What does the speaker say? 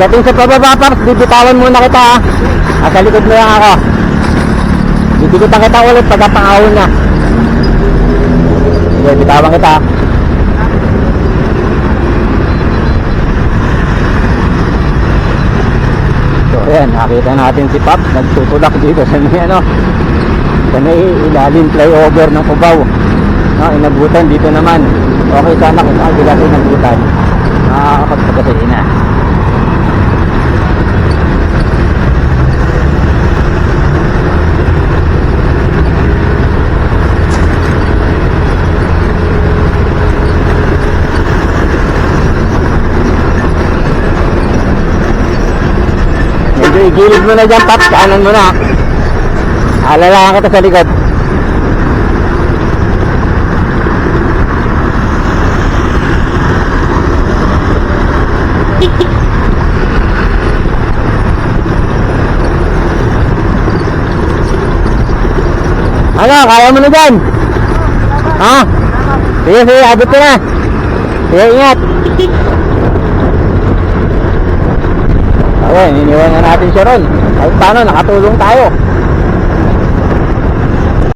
Pagdating sa pababa, Paps, bibitawan muna kita ha. Nasa likod mo lang ako. Bibigutan kita ulit pagkapangahon na. Sige, bitawan kita. So, ayan, nakita natin si Paps, nagtutulak dito sa may ano, sa may ilalim flyover ng Cubao. No, inabutan dito naman. Okay sana kung saan sila inabutan. Nakakapagpagkasali na. Igilid mo na dyan, Paps. Kanan mo na. Alalahan kita sa likod. Ano, kaya mo na dyan? Ha? Sige, sige, abot ko na. Sige, ingat. Okay, niniwan na natin siya ron. Kahit paano, nakatulong tayo.